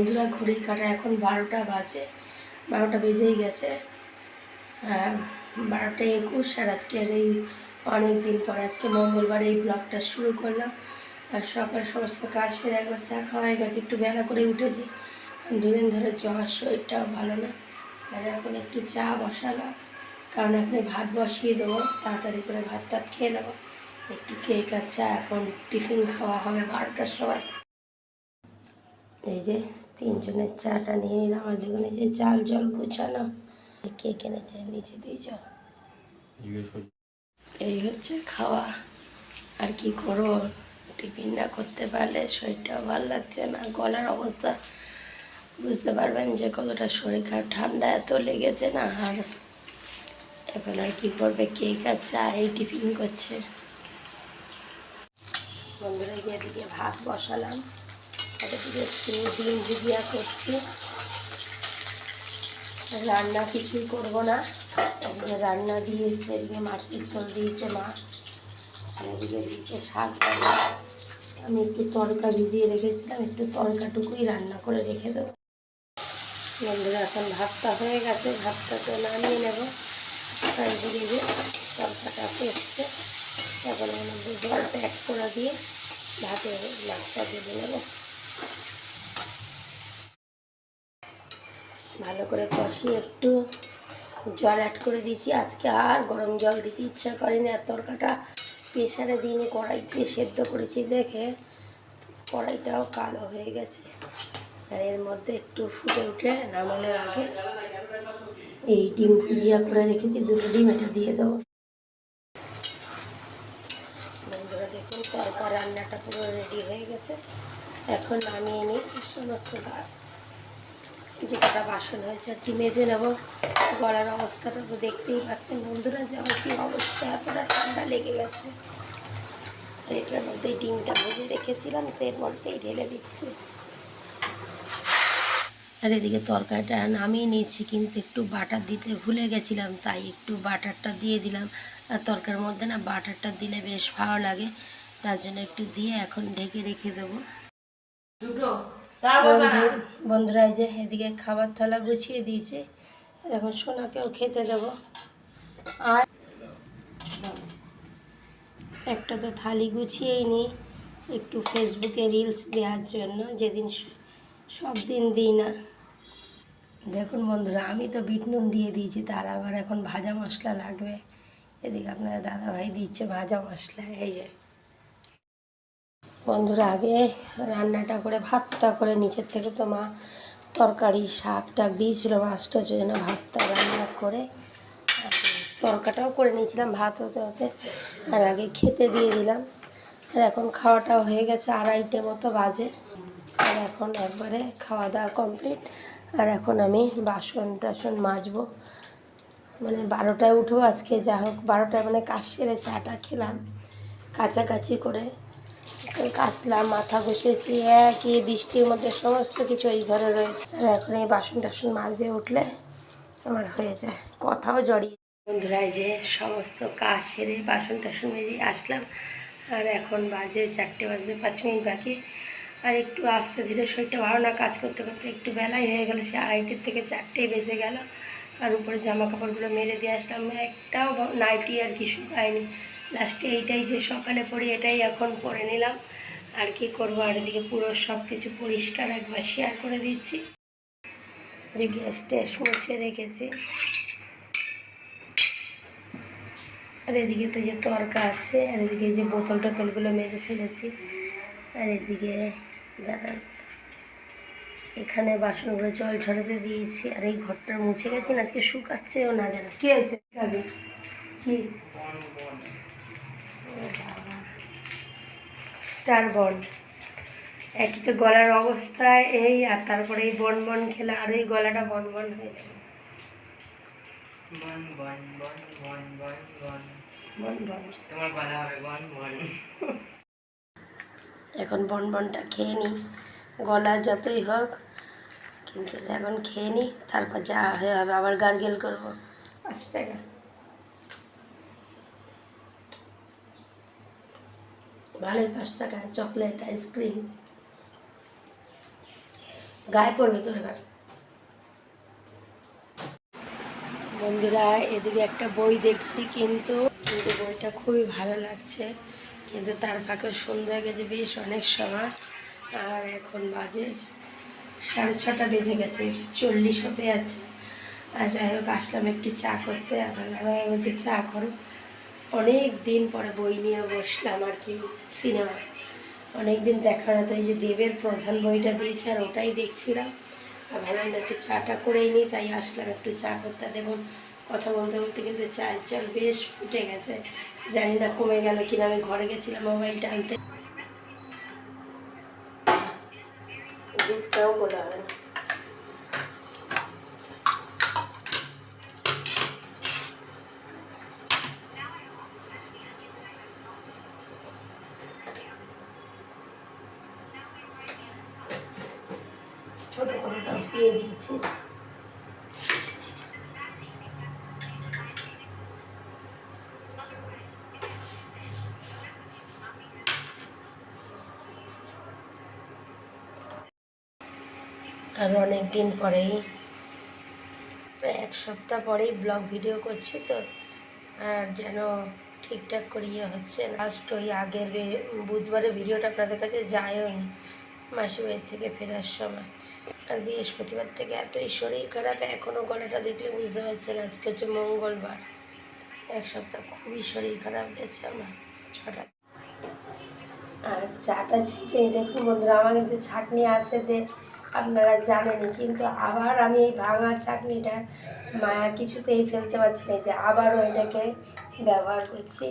বন্ধুরা, ঘড়ির কাটা এখন বারোটা বাজে। বারোটা বেজেই গেছে। হ্যাঁ বারোটা একুশ, আর আজকের এই অনেক দিন পর। আজকে মঙ্গলবার এই ব্লগটা শুরু করলাম। আর সকাল সমস্ত কাজ সেরে একবার চা খাওয়া হয়ে গেছে। একটু বেলা করে উঠেছি। কারণ দুদিন ধরে জ্বর, শরীরটাও ভালো না। আর এখন একটু চা বসালাম। কারণ আপনি ভাত বসিয়ে দেবো। তাড়াতাড়ি করে ভাত টাত খেয়ে নেব। একটু কেক আর চা, এখন টিফিন খাওয়া হবে বারোটার সময়। এই যে তিনজনের চাটা নিয়ে নিলাম আর দেখুন এই যে চাল জল গুছানো। কে কিনেছে? নিচে দিয়েছ এই হচ্ছে খাওয়া। আর কি করব? টিফিন না করতে পারলে শরীরটাও ভালো লাগছে না। গলার অবস্থা বুঝতে পারবেন যে কতটা শরীর খারাপ। ঠান্ডা এত লেগেছে না আর এখন আর কি করবে? কেক আর চা এই টিফিন করছে। বন্ধুরা গিয়ে এদিকে ভাত বসালাম। এদিকে একটু ডিম ভুজিয়া করছি। রান্না কিছুই করব না। এদিকে রান্না দিয়েছে এদিকে মাছের ঝোল দিয়েছে মা। এদিকে দিয়েছে শাক আমি একটু তড়কা ভিজিয়ে রেখেছিলাম, একটু তড়কাটুকুই রান্না করে রেখে দেবো। বন্ধুরা, এখন ভাতটা হয়ে গেছে ভাতটা তো নামিয়ে নেব। আর এদিকে যে তড়কাটা এসছে। এর জলটা অ্যাড করে দিয়ে ভাতে মাছটা দিয়ে নেব। ভালো করে কষিয়ে একটু জল অ্যাড করে দিয়েছি। আজকে আর গরম জল দিতে ইচ্ছা করেনি, আর তরকাটা প্রেশারে দিনে কড়াইতে সেদ্ধ করেছি। দেখে কড়াইটাও কালো হয়ে গেছে। আর এর মধ্যে একটু ফুটে উঠে নামানোর আগে এই ডিম ভুজিয়া করে রেখেছি, দুটো ডিম এটা দিয়ে দেবো। বন্ধুরা, দেখুন তরকা রান্নাটা পুরো রেডি হয়ে গেছে। এখন নামিয়ে নিই। সমস্ত যে কটা বাসন হয়েছে আর কি মেজে নেব। গলার অবস্থাটা তো দেখতেই পাচ্ছেন বন্ধুরা যে আমার কী অবস্থা, এতটা ঠান্ডা লেগে গেছে। এটার মধ্যে ডিমটা ভেজে রেখেছিলাম তো এর মধ্যেই ঢেলে দিচ্ছি। আর এদিকে তরকারিটা নামিয়ে নিয়েছি, কিন্তু একটু বাটার দিতে ভুলে গেছিলাম, তাই একটু বাটারটা দিয়ে দিলাম। আর তরকারির মধ্যে না বাটারটা দিলে বেশ ভালো লাগে, তার জন্য একটু দিয়ে এখন ঢেকে রেখে দেবো। বন্ধুরা এই যে এদিকে খাবার থালা গুছিয়ে দিয়েছে। এখন সোনাকেও খেতে দেব। আর একটা তো থালি গুছিয়েই নিই। একটু ফেসবুকে রিলস দেওয়ার জন্য। যেদিন সব দিন দিই না। দেখুন বন্ধুরা, আমি তো বিট নুন দিয়ে দিয়েছি, তার আবার এখন ভাজা মশলা লাগবে। এদিকে আপনাদের দাদাভাই দিচ্ছে ভাজা মশলা, এই যে। বন্ধুরা, আগে রান্নাটা করে ভাতটা করে নিচের থেকে তো মা তরকারি, শাক টাক দিয়েছিল, মাছটা জন্য ভাতটা রান্না করে তরকাটাও করে নিয়েছিলাম, ভাত হতে হতে। আর আগে খেতে দিয়ে দিলাম। আর এখন খাওয়াটাও হয়ে গেছে আড়াইটে মতো বাজে। আর এখন একবারে খাওয়া দাওয়া কমপ্লিট। আর এখন আমি বাসন টাসন মাজবো। মানে বারোটায় উঠবো আজকে, যা হোক বারোটায় মানে কাজ সেরে চাটা খেলাম। কাছাকাছি করে কাচলাম মাথা বসেছি একই বৃষ্টির মধ্যে সমস্ত কিছু ওই ঘরে রয়েছে। আর এখন এই বাসন টাসন মাজে উঠলে আমার হয়ে যায়। কথাও জড়িয়ে বন্ধুরা যে সমস্ত কাজ সেরে বাসন টাসন মেজে আসলাম। আর এখন বাজে চারটে বাজে পাঁচ মিনিট বাকি। আর একটু আস্তে ধীরে শরীরটা ভালো না, কাজ করতে করতে একটু বেলাই হয়ে গেল, সে আড়াইটের থেকে চারটেই বেজে গেল। আর উপরে জামা কাপড়গুলো মেলে দিয়ে আসলাম। একটাও নাইটি আর কিছু পাইনি। লাস্টে এইটাই যে সকালে পরি এটাই এখন পরে নিলাম। আর কি করব? আর এদিকে পুরো সব কিছু পরিষ্কার একবার শেয়ার করে দিচ্ছি। যে গ্যাস ট্যাস মুছে রেখেছি। আর এদিকে তো যে তরকা আছে, আর এদিকে যে বোতল টোতলগুলো মেজে ফেলেছি। আর এদিকে দাঁড়ান। এখানে বাসনগুলো জল ঝরাতে দিয়েছি। আর এই ঘরটা মুছে গেছি না? আজকে শুকাচ্ছেও না যেন। কি হয়েছে কি? স্টার বন একই তো গলার অবস্থা এই আর তারপরে এই বন বন খেলে আর এই গলাটা বন বন হয়ে যাবে। বন বন বন বন। বন বন বন বন তোমার গলা হবে বন বন এখন বন বনটা খেয়ে নিই। গলা যতই হোক কিন্তু এখন খেয়ে নিই তারপর যা হয়ে হবে আবার গার্গেল করব। পাঁচ টাকা। ভালোই পাঁচ টাকা চকলেট, আইসক্রিম। গায়ে পড়বে তোর এবার। বন্ধুরা, এদিকে একটা বই দেখছি, কিন্তু কিন্তু বইটা খুবই ভালো লাগছে, কিন্তু তার ফাঁকে সন্ধ্যা গেছে, বেশ অনেক সময়। আর এখন বাজে সাড়ে ছটা বেজে গেছে, চল্লিশ হতে আছে। আর যাই হোক, আসলাম একটু চা করতে আমার দাদাভাই বলছে, চা করো। অনেক দিন পরে বই নিয়ে বসলাম আর কি, সিনেমা। অনেক দিন দেখার হতো এই যে দেবের প্রধান বইটা দিয়েছে আর ওটাই দেখছিলাম। আর ভালো একটু চাটা করেই নিই, তাই আসলাম একটু চা করতে। দেখুন, কথা বলতে বলতে কিন্তু চায়ের জল বেশ ফুটে গেছে। জানি না কমে গেল কিনা, আমি ঘরে গেছিলাম মোবাইলটা আনতে। দুধটাও বলা হয় না ছোট করেটা পেয়ে দিয়েছি। আর অনেক দিন পরেই এক সপ্তাহ পরেই ব্লগ ভিডিও করছি তো, আর যেন ঠিকঠাক করে ইয়ে হচ্ছে লাস্ট ওই আগের বুধবারে ভিডিওটা আপনাদের কাছে যায়ও নি। মাসি বাড়ির থেকে ফেরার সময়। আর বৃহস্পতিবার থেকে এতই শরীর খারাপ এখনও গলাটা দেখলে বুঝতে পারছেন আজকে হচ্ছে মঙ্গলবার। এক সপ্তাহ খুবই শরীর খারাপ গেছে আমার, ছটা। আর চাটা ছেঁকে দেখুন বন্ধুরা, আমার কিন্তু ছাকনি আছে যে আপনারা জানেনই, কিন্তু আবার আমি এই ভাঙা চাটনিটা মায়া কিছুতেই ফেলতে পারছি না যে আবারও এটাকে ব্যবহার করছি।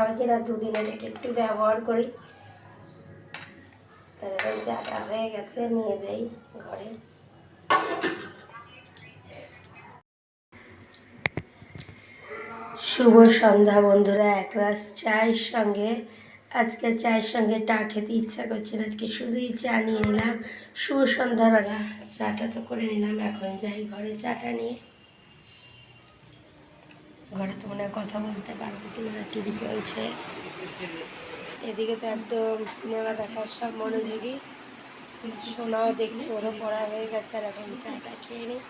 আমি যে না দুদিন এটাকে একটু ব্যবহার করি। তাহলে চাটা হয়ে গেছে, নিয়ে যাই ঘরে। শুভ সন্ধ্যা বন্ধুরা, এক গ্লাস চায়ের সঙ্গে। আজকে চায়ের সঙ্গে টা খেতে ইচ্ছা করছে না, আজকে শুধুই চা নিয়ে নিলাম। শুভ সন্ধ্যাবেলা চাটা তো করে নিলাম, এখন যাই ঘরে চাটা নিয়ে। ঘরে তো মনে কথা বলতে পারব কিনা, টিভি চলছে। এদিকে তো একদম সিনেমা দেখার সব মনোযোগী। সোনাও দেখছি, ওরও পড়া হয়ে গেছে, আর এখন চাটা খেয়ে নিই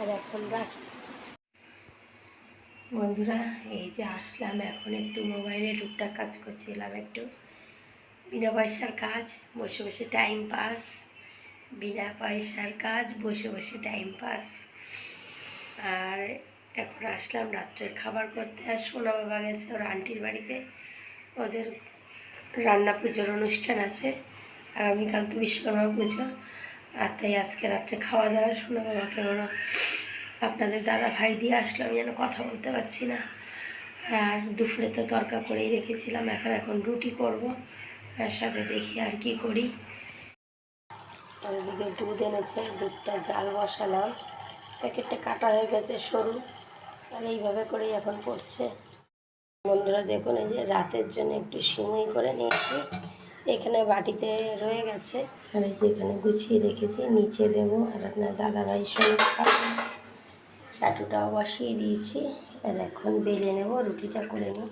আর এখন রাখি। বন্ধুরা, এই যে আসলাম, এখন একটু মোবাইলে টুকটাক কাজ করছিলাম একটু। বিনা পয়সার কাজ, বসে বসে টাইম পাস বিনা পয়সার কাজ, বসে বসে টাইম পাস আর এখন আসলাম রাত্রের খাবার করতে, আর সোনা বাবা গেছে ওর আন্টির বাড়িতে। ওদের রান্না পুজোর অনুষ্ঠান আছে, আগামীকাল তো বিশ্বকর্মা পুজো, আর তাই আজকে রাত্রে খাওয়া দাওয়া সোনা বাবাকে ওরা আপনাদের দাদা ভাই দিয়ে আসলো, আমি যেন কথা বলতে পারছি না। আর দুপুরে তো তরকা করেই রেখেছিলাম, এখন এখন রুটি করব, আর সাথে দেখি আর কি করি। এদিকে দুধ এনেছে, দুধটা জাল বসালাম। প্যাকেটটা কাটা হয়ে গেছে সরু, আর এইভাবে করেই এখন পড়ছে বন্ধুরা দেখুন, এই যে রাতের জন্য একটু সিমুই করে নিয়েছি। এখানে বাটিতে রয়ে গেছে। আর এই যে এখানে গুছিয়ে রেখেছি, নিচে দেবো। আর আপনার দাদাভাই সঙ্গে খাব চাটুটাও বসিয়ে দিয়েছি। আর এখন বেলে নেব, রুটিটা করে নিই।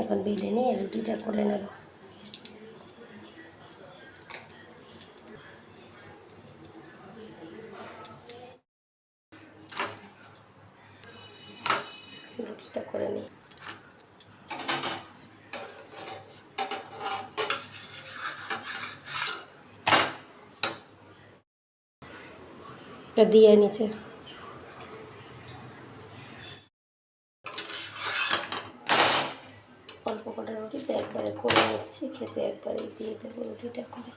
এখন বেলে নিয়ে রুটিটা করে নেব রুটিটা করে নিই এটা দিয়ে নিচে। অল্প কটা রুটিতে একবারে করে নিচ্ছি, খেতে একবারে দিয়ে দেবো রুটিটা করে।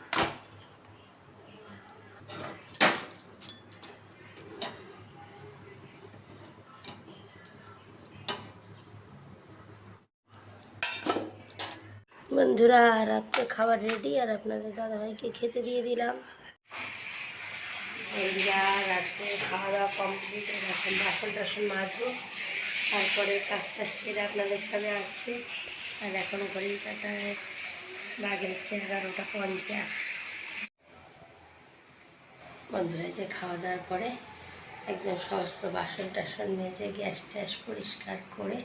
বন্ধুরা, রাত্রে খাবার রেডি, আর আপনাদের দাদাভাইকে খেতে দিয়ে দিলাম। এইদিকে রাত্রে খাওয়া দাওয়া কমপ্লিট এখন বাসন টাসন মাজবো। তারপরে কাজটা সেরে আপনাদের সামনে আসছি। আর এখন বাজে হচ্ছে এগারোটা পঞ্চাশ। বন্ধুরা যে খাওয়া দাওয়ার পরে একদম সমস্ত বাসন টাসন মেজে গ্যাস ট্যাস পরিষ্কার করে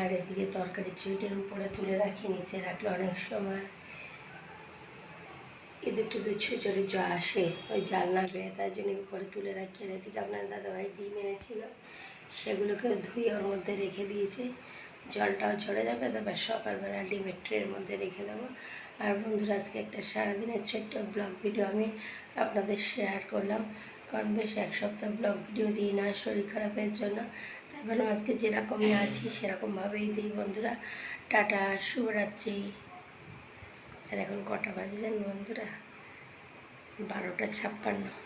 আর এদিকে তরকারি চুইটে উপরে তুলে রাখি, নিচে রাখলে অনেক সময় ইঁদুর টিঁদুর ছুঁচড়ি যা আসে। ওই জালনা বেয়ে তার জন্য উপরে তুলে রাখি আর এদিকে আপনার দাদাভাই ডিম এনেছিল। সেগুলোকে ধুয়ে ওর মধ্যে রেখে দিয়েছে। জলটাও ঝরে যাবে তারপর সকালবেলা ডিমের ট্রের মধ্যে রেখে দেবো। আর বন্ধুরা, আজকে একটা সারাদিনের ছোট্ট ব্লগ ভিডিও আমি আপনাদের শেয়ার করলাম। কারণ বেশ এক সপ্তাহ ব্লগ ভিডিও দিই না শরীর খারাপের জন্য। তাই বললাম আজকে যেরকমই আছি, সেরকমভাবেই দিই বন্ধুরা। টাটা, শুভরাত্রি। আর এখন কটা বাজে জানেন বন্ধুরা? বারোটা ছাপ্পান্ন।